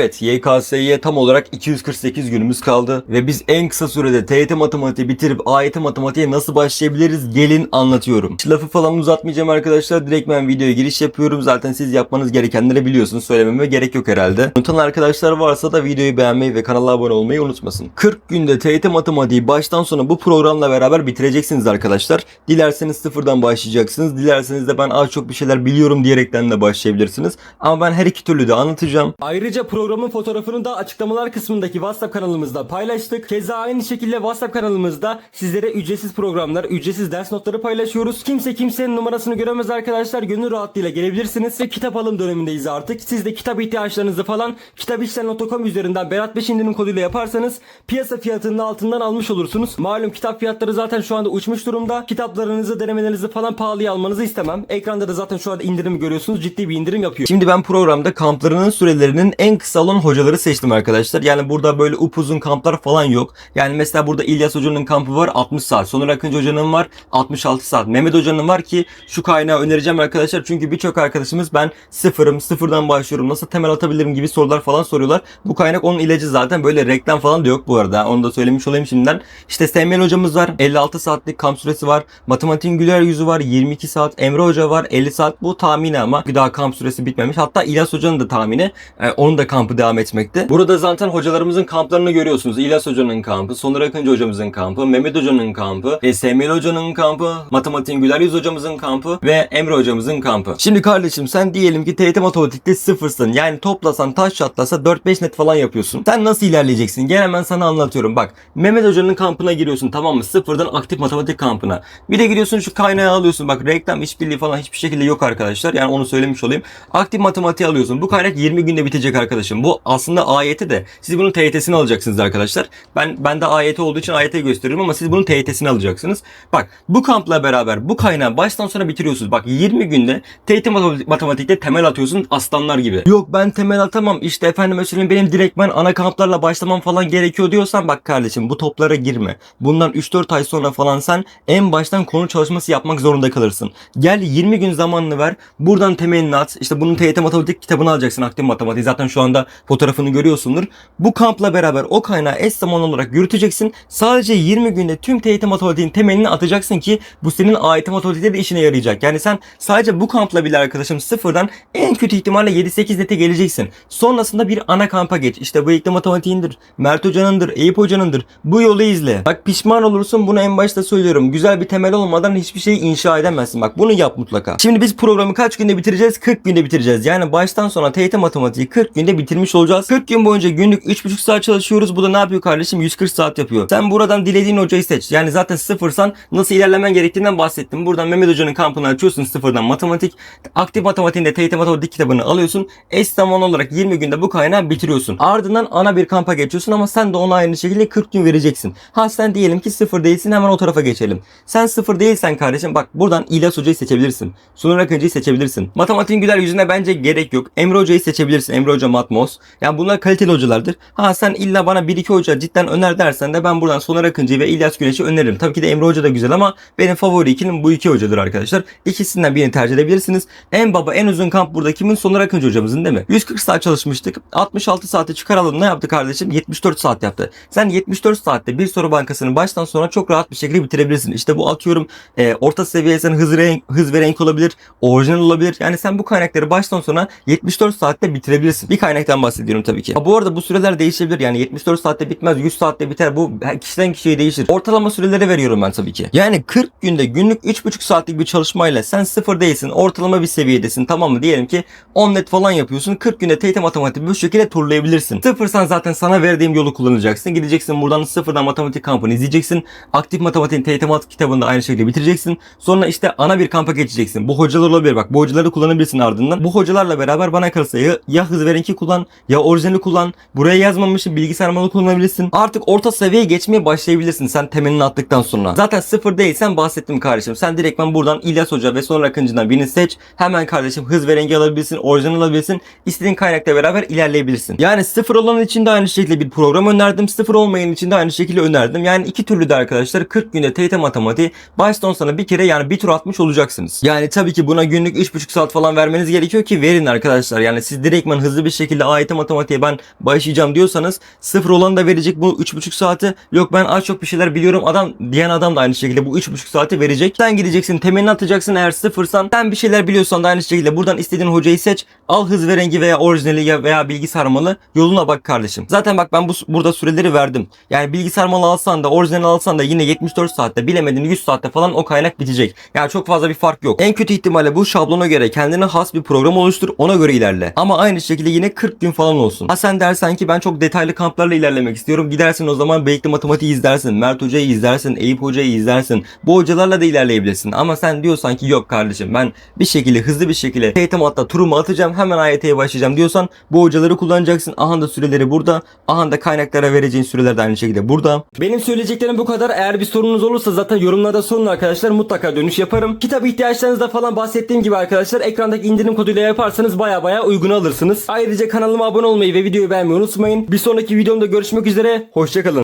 Evet YKS'ye tam olarak 248 günümüz kaldı ve biz en kısa sürede TYT matematiği bitirip AYT matematiğe nasıl başlayabiliriz gelin anlatıyorum. Hiç lafı falan uzatmayacağım arkadaşlar direkt ben videoya giriş yapıyorum zaten siz yapmanız gerekenleri biliyorsunuz söylememe gerek yok herhalde. Unutan arkadaşlar varsa da videoyu beğenmeyi ve kanala abone olmayı unutmasın. 40 günde TYT matematiği baştan sona bu programla beraber bitireceksiniz arkadaşlar. Dilerseniz sıfırdan başlayacaksınız dilerseniz de ben az çok bir şeyler biliyorum diyerekten de başlayabilirsiniz. Ama ben her iki türlü de anlatacağım. Ayrıca programın fotoğrafını da açıklamalar kısmındaki WhatsApp kanalımızda paylaştık. Keza aynı şekilde WhatsApp kanalımızda sizlere ücretsiz programlar, ücretsiz ders notları paylaşıyoruz. Kimse kimsenin numarasını göremez arkadaşlar. Gönül rahatlığıyla gelebilirsiniz. Ve kitap alım dönemindeyiz artık. Siz de kitap ihtiyaçlarınızı falan kitapişler.com üzerinden Berat 5 indirim koduyla yaparsanız piyasa fiyatının altından almış olursunuz. Malum kitap fiyatları zaten şu anda uçmuş durumda. Kitaplarınızı, denemelerinizi falan pahalıya almanızı istemem. Ekranda da zaten şu anda indirimi görüyorsunuz. Ciddi bir indirim yapıyor. Şimdi ben programda kamplarının sürelerinin en kısa olan hocaları seçtim arkadaşlar. Yani burada böyle upuzun kamplar falan yok. Yani mesela burada İlyas Hoca'nın kampı var 60 saat. Soner Akıncı Hoca'nın var 66 saat. Mehmet Hoca'nın var ki şu kaynağı önereceğim arkadaşlar. Çünkü birçok arkadaşımız ben sıfırım, sıfırdan başlıyorum, nasıl temel atabilirim gibi sorular falan soruyorlar. Bu kaynak onun ilacı zaten. Böyle reklam falan da yok bu arada. Onu da söylemiş olayım şimdiden. İşte Semel hocamız var. 56 saatlik kamp süresi var. Matematiğin güler yüzü var. 22 saat. Emre Hoca var. 50 saat. Bu tahmini ama bir daha kamp süresi bitmemiş. Hatta İlyas Hoca'nın da tahmini. e, onun da kampı devam etmekte. Burada zaten hocalarımızın kamplarını görüyorsunuz. İlyas Hoca'nın kampı, Soner Akıncı hocamızın kampı, Mehmet Hoca'nın kampı, Semel Hoca'nın kampı, Matematiğin güler yüz hocamızın kampı ve Emre hocamızın kampı. Şimdi kardeşim sen diyelim ki TYT matematikte sıfırsın. Yani toplasan taş çatlasa 4-5 net falan yapıyorsun. Sen nasıl ilerleyeceksin? Gel hemen sana anlatıyorum. Bak Mehmet Hoca'nın kampına giriyorsun tamam mı? Sıfırdan aktif matematik kampına. Bir de gidiyorsun şu kaynağı alıyorsun. Bak reklam işbirliği falan hiçbir şekilde yok arkadaşlar. Yani onu söylemiş olayım. Aktif matematiği alıyorsun. Bu kaynak 20 günde bitecek arkadaşım. Bu aslında AYT de. Siz bunun TYT'sini alacaksınız arkadaşlar. Ben ben de AYT olduğu için AYT gösteriyorum ama siz bunun TYT'sini alacaksınız. Bak bu kampla beraber bu kaynağı baştan sona bitiriyorsunuz. Bak 20 günde TYT matematik- matematikte temel atıyorsun aslanlar gibi. Yok ben temel atamam işte efendim söyleyeyim benim direktmen ana kamplarla başlamam falan gerekiyor diyorsan bak kardeşim bu toplara girme. Bundan 3-4 ay sonra falan sen en baştan konu çalışması yapmak zorunda kalırsın. Gel 20 gün zamanını ver. Buradan temelini at. İşte bunun TYT matematik kitabını alacaksın. Aktif matematik. Zaten şu anda fotoğrafını görüyorsundur. Bu kampla beraber o kaynağı eş zamanlı olarak yürüteceksin. Sadece 20 günde tüm TYT matematiğin temelini atacaksın ki bu senin AYT matematikte de işine yarayacak. Yani sen sadece bu kampla bile arkadaşım sıfırdan en kötü ihtimalle 7-8 nete geleceksin. Sonrasında bir ana kampa geç. İşte bu ilkli matematiğindir. Mert Hoca'nındır. Eyüp Hoca'nındır. Bu yolu izle. Bak pişman olursun bunu en başta söylüyorum. Güzel bir temel olmadan hiçbir şey inşa edemezsin. Bak bunu yap mutlaka. Şimdi biz programı kaç günde bitireceğiz? 40 günde bitireceğiz. Yani baştan sona TYT matematiği 40 günde bitirmiş olacağız. 40 gün boyunca günlük 3,5 saat çalışıyoruz. Bu da ne yapıyor kardeşim? 140 saat yapıyor. Sen buradan dilediğin hocayı seç. Yani zaten sıfırsan nasıl ilerlemen gerektiğinden bahsettim. Buradan Mehmet Hoca'nın kampını açıyorsun sıfırdan matematik. Aktif matematiğinde TYT matematik kitabını alıyorsun. Eş zamanlı olarak 20 günde bu kaynağı bitiriyorsun. Ardından ana bir kampa geçiyorsun ama sen de ona aynı şekilde 40 gün vereceksin. Ha sen diyelim ki sıfır değilsin hemen o tarafa geçelim. Sen sıfır değilsen kardeşim bak buradan İlyas Hoca'yı seçebilirsin. Sunur Akıncı'yı seçebilirsin. Matematiğin güler yüzüne bence gerek yok. Emre Hoca'yı seçebilirsin. Emre Hoca Matmos. Yani bunlar kaliteli hocalardır. Ha sen illa bana 1-2 hoca cidden öner dersen de ben buradan Soner Akıncı'yı ve İlyas Güneş'i öneririm. Tabii ki de Emre Hoca da güzel ama benim favori ikilim bu iki hocadır arkadaşlar. İkisinden birini tercih edebilirsiniz. En baba en uzun kamp burada kimin? Soner Akıncı hocamızın değil mi? 140 saat çalışmıştık. 66 saate çıkaralım ne yaptı kardeşim? 74 saat yaptı. Sen 74 saatte bir soru bankasını baştan sona çok rahat bir şekilde bitirebilirsin. İşte bu atıyorum e, orta seviye sen hız, renk, hız ve renk olabilir. Orijinal olabilir. Yani sen bu kaynakları baştan sona 74 saatte bitirebilirsin. Bir kaynaktan bahsediyorum tabii ki. Ha, bu arada bu süreler değişebilir. Yani 74 saatte bitmez. 100 saatte biter. Bu kişiden kişiye değişir. Ortalama süreleri veriyorum ben tabii ki. Yani 40 günde günlük 3,5 saatlik bir çalışmayla sen sıfır değilsin. Ortalama bir seviyedesin. Tamam mı? Diyelim ki 10 net falan yapıyorsun. 40 günde TYT matematik bu şekilde turlayabilirsin. Sıfırsan zaten sana verdiğim yolu kullanacaksın. Gideceksin buradan sıfırdan matematik kampını izleyeceksin. Aktif matematiğin TYT matematik kitabını da aynı şekilde bitireceksin. Sonra işte ana bir kampa geçeceksin. Bu hocalar olabilir bak. Bu hocaları kullanabilirsin ardından. Bu hocalarla beraber bana kalırsa ya, ya hız verenki kullan ya orijinali kullan. Buraya yazmamışsın bilgisayar malı kullanabilirsin. Artık orta seviyeye geçmeye başlayabilirsin sen temelini attıktan sonra. Zaten sıfır değilsen bahsettim kardeşim. Sen direktmen buradan İlyas Hoca ve sonra Akıncı'dan birini seç. Hemen kardeşim hız ve rengi alabilirsin. Orijinal alabilirsin. İstediğin kaynakla beraber ilerleyebilirsin. Yani sıfır olan için de aynı şekilde bir program önerdim. Sıfır olmayan için de aynı şekilde önerdim. Yani iki türlü de arkadaşlar 40 günde TYT matematiği baştan sona bir kere yani bir tur atmış olacaksınız. Yani tabii ki buna günlük 3,5 saat falan vermeniz gerekiyor ki verin arkadaşlar. Yani siz direktmen hızlı bir şekilde AYT matematiğe ben başlayacağım diyorsanız sıfır olan da verecek bu 3,5 saati. Yok ben az çok bir şeyler biliyorum adam diyen adam da aynı şekilde bu 3,5 saati verecek. Sen gideceksin temelini atacaksın eğer sıfırsan. Sen bir şeyler biliyorsan da aynı şekilde buradan istediğin hocayı seç. Al hız ve rengi veya orijinali ya- veya bilgi sarmalı. Yoluna bak kardeşim. Zaten bak ben bu burada süreleri verdim. Yani bilgi sarmalı alsan da orijinal alsan da yine 74 saatte bilemedin 100 saatte falan o kaynak bitecek. Yani çok fazla bir fark yok. En kötü ihtimalle bu şablona göre kendine has bir program oluştur ona göre ilerle. Ama aynı şekilde yine 40 gün falan olsun. Ha sen dersen ki ben çok detaylı kamplarla ilerlemek istiyorum. Gidersin o zaman Beylikli Matematiği izlersin. Mert Hoca'yı izlersin. Eyüp Hoca'yı izlersin. Bu hocalarla da ilerleyebilirsin. Ama sen diyorsan ki yok kardeşim ben bir şekilde hızlı bir şekilde TYT hatta turumu atacağım hemen AYT'ye başlayacağım diyorsan bu hocaları kullanacaksın. Aha da süreleri burada. Aha da kaynaklara vereceğin süreler de aynı şekilde burada. Benim söyleyeceklerim bu kadar. Eğer bir sorunuz olursa zaten yorumlarda sorun arkadaşlar. Mutlaka dönüş yaparım. Kitap ihtiyaçlarınızda falan bahsettiğim gibi arkadaşlar ekrandaki indirim koduyla yaparsanız baya baya uygun alırsınız. Ayrıca kanalıma abone olmayı ve videoyu beğenmeyi unutmayın. Bir sonraki videomda görüşmek üzere. Hoşçakalın.